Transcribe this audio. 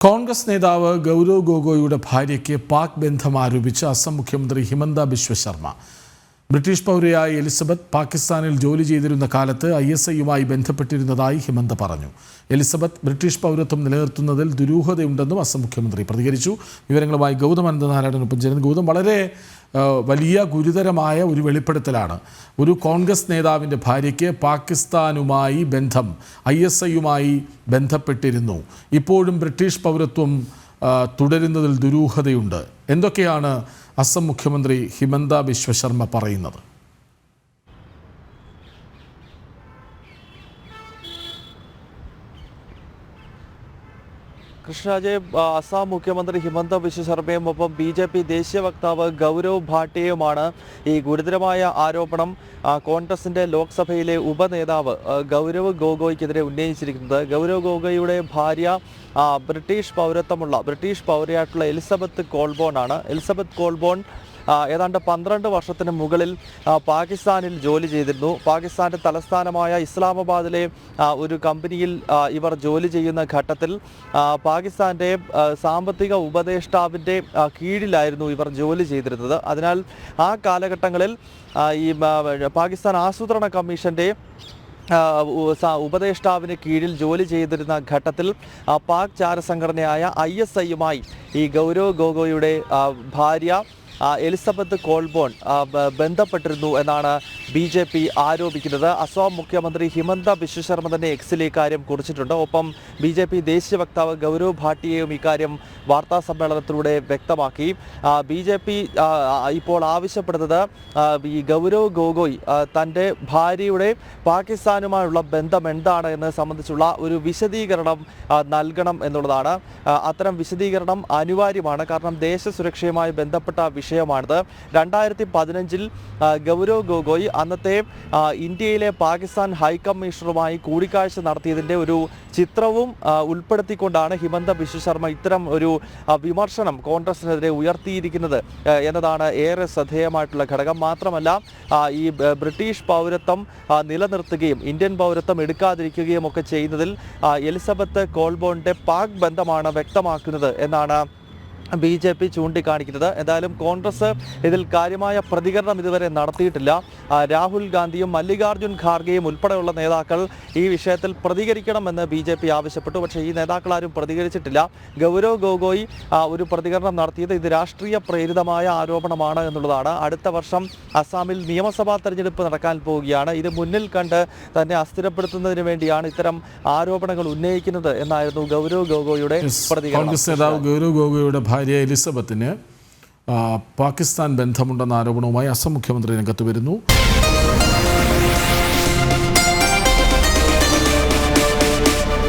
കോൺഗ്രസ് നേതാവ് ഗൗരവ് ഗൊഗോയുടെ ഭാര്യയ്ക്ക് പാക് ബന്ധം ആരോപിച്ച് അസം മുഖ്യമന്ത്രി ഹിമന്ത ബിശ്വ ശർമ്മ ബ്രിട്ടീഷ് പൗരയായ എലിസബത്ത് പാകിസ്ഥാനിൽ ജോലി ചെയ്തിരുന്ന കാലത്ത് ഐ എസ് ഐയുമായി ബന്ധപ്പെട്ടിരുന്നതായി ഹിമന്ത പറഞ്ഞു. എലിസബത്ത് ബ്രിട്ടീഷ് പൗരത്വം നിലനിർത്തുന്നതിൽ ദുരൂഹതയുണ്ടെന്നും അസം മുഖ്യമന്ത്രി പ്രതികരിച്ചു. വിവരങ്ങളുമായി ഗൗതം അനന്തനാരായണനൊപ്പം ചേരുന്നു ഗൗതം വളരെ വലിയ ഗുരുതരമായ ഒരു വെളിപ്പെടുത്തലാണ്. ഒരു കോൺഗ്രസ് നേതാവിന്റെ ഭാര്യയ്ക്ക് പാകിസ്ഥാനുമായി ബന്ധം ഐ എസ് ഐയുമായി ബന്ധപ്പെട്ടിരുന്നു. ഇപ്പോഴും ബ്രിട്ടീഷ് പൗരത്വം തുടരുന്നതിൽ ദുരൂഹതയുണ്ട്. എന്തൊക്കെയാണ് അസം മുഖ്യമന്ത്രി ഹിമന്ത ബിശ്വശർമ്മ പറയുന്നത്? കൃഷ്ണരാജെ ആ, അസാം മുഖ്യമന്ത്രി ഹിമന്ത ബിശ്വ ശർമ്മയും ഒപ്പം ബി ജെ പി ദേശീയ വക്താവ് ഗൗരവ് ഭാട്ടിയയുമാണ് ഈ ഗുരുതരമായ ആരോപണം കോൺഗ്രസിന്റെ ലോക്സഭയിലെ ഉപനേതാവ് ഗൗരവ് ഗോഗോയ്ക്കെതിരെ ഉന്നയിച്ചിരിക്കുന്നത്. ഗൗരവ് ഗോഗോയുടെ ഭാര്യ ബ്രിട്ടീഷ് പൗരത്വമുള്ള ബ്രിട്ടീഷ് പൗരയായിട്ടുള്ള എലിസബത്ത് കോൾബോൺ ആണ്. എലിസബത്ത് കോൾബോൺ ഏതാണ്ട് പന്ത്രണ്ട് വർഷത്തിന് മുകളിൽ പാകിസ്ഥാനിൽ ജോലി ചെയ്തിരുന്നു. പാകിസ്ഥാന്റെ തലസ്ഥാനമായ ഇസ്ലാമാബാദിലെ ഒരു കമ്പനിയിൽ ഇവർ ജോലി ചെയ്യുന്ന ഘട്ടത്തിൽ പാകിസ്ഥാന്റെ സാമ്പത്തിക ഉപദേഷ്ടാവിന്റെ കീഴിലായിരുന്നു ഇവർ ജോലി ചെയ്തിരുന്നത്. അതിനാൽ ആ കാലഘട്ടങ്ങളിൽ ഈ പാകിസ്ഥാൻ ആസൂത്രണ കമ്മീഷന്റെ ഉപദേഷ്ടാവിന് കീഴിൽ ജോലി ചെയ്തിരുന്ന ഘട്ടത്തിൽ പാക് ചാരസംഘടനയായ ഐ എസ് ഐയുമായി ഈ ഗൗരവ് ഗോഗോയുടെ ഭാര്യ എലിസബത്ത് കോൾബോൺ ബന്ധപ്പെട്ടിരുന്നു എന്നാണ് ബി ജെ പി ആരോപിക്കുന്നത്. അസോം മുഖ്യമന്ത്രി ഹിമന്ത ബിശ്വ ശർമ്മ തന്നെ എക്സിൽ ഇക്കാര്യം കുറിച്ചിട്ടുണ്ട്. ഒപ്പം ബി ജെ പി ദേശീയ വക്താവ് ഗൗരവ് ഭാട്ടിയയും ഇക്കാര്യം വാർത്താ സമ്മേളനത്തിലൂടെ വ്യക്തമാക്കി. ബി ജെ പി ഇപ്പോൾ ആവശ്യപ്പെടുന്നത് ഈ ഗൗരവ് ഗോഗോയ് തന്റെ ഭാര്യയുടെ പാകിസ്ഥാനുമായുള്ള ബന്ധം എന്താണ് എന്ന് സംബന്ധിച്ചുള്ള ഒരു വിശദീകരണം നൽകണം എന്നുള്ളതാണ്. അത്തരം വിശദീകരണം അനിവാര്യമാണ്. കാരണം ദേശസുരക്ഷയുമായി ബന്ധപ്പെട്ട വിഷയമാണിത്. രണ്ടായിരത്തി പതിനഞ്ചിൽ ഗൗരവ് ഗൊഗോയ് അന്നത്തെ ഇന്ത്യയിലെ പാകിസ്ഥാൻ ഹൈക്കമ്മീഷണറുമായി കൂടിക്കാഴ്ച നടത്തിയതിന്റെ ഒരു ചിത്രവും ഉൾപ്പെടുത്തിക്കൊണ്ടാണ് ഹിമന്ത ബിശ്വ ശർമ്മ ഇത്തരം ഒരു വിമർശനം കോൺഗ്രസിനെതിരെ ഉയർത്തിയിരിക്കുന്നത് എന്നതാണ് ഏറെ ശ്രദ്ധേയമായിട്ടുള്ള ഘടകം. മാത്രമല്ല ഈ ബ്രിട്ടീഷ് പൗരത്വം നിലനിർത്തുകയും ഇന്ത്യൻ പൗരത്വം എടുക്കാതിരിക്കുകയും ഒക്കെ ചെയ്യുന്നതിൽ എലിസബത്ത് കോൾബോണിന്റെ പാക് ബന്ധമാണ് വ്യക്തമാക്കുന്നത് എന്നാണ് ബി ജെ പി ചൂണ്ടിക്കാണിക്കുന്നത്. എന്തായാലും കോൺഗ്രസ് ഇതിൽ കാര്യമായ പ്രതികരണം ഇതുവരെ നടത്തിയിട്ടില്ല. രാഹുൽ ഗാന്ധിയും മല്ലികാർജുൻ ഖാർഗെയും ഉൾപ്പെടെയുള്ള നേതാക്കൾ ഈ വിഷയത്തിൽ പ്രതികരിക്കണമെന്ന് ബി ജെ പി ആവശ്യപ്പെട്ടു. പക്ഷേ ഈ നേതാക്കൾ ആരും പ്രതികരിച്ചിട്ടില്ല. ഗൗരവ് ഗൊഗോയ് ഒരു പ്രതികരണം നടത്തിയത് ഇത് രാഷ്ട്രീയ പ്രേരിതമായ ആരോപണമാണ് എന്നുള്ളതാണ്. അടുത്ത വർഷം അസാമിൽ നിയമസഭാ തെരഞ്ഞെടുപ്പ് നടക്കാൻ പോവുകയാണ്. ഇത് മുന്നിൽ കണ്ട് തന്നെ അസ്ഥിരപ്പെടുത്തുന്നതിന് വേണ്ടിയാണ് ഇത്തരം ആരോപണങ്ങൾ ഉന്നയിക്കുന്നത് എന്നായിരുന്നു ഗൗരവ് ഗൊഗോയുടെ പ്രതികരണം. കോൺഗ്രസ് നേതാവ് ഗൗരവ് ഗോഗോയുടെ ഭാര്യ എലിസബത്തിന് പാകിസ്ഥാൻ ബന്ധമുണ്ടെന്ന ആരോപണവുമായി അസം മുഖ്യമന്ത്രി രംഗത്ത് വരുന്നു.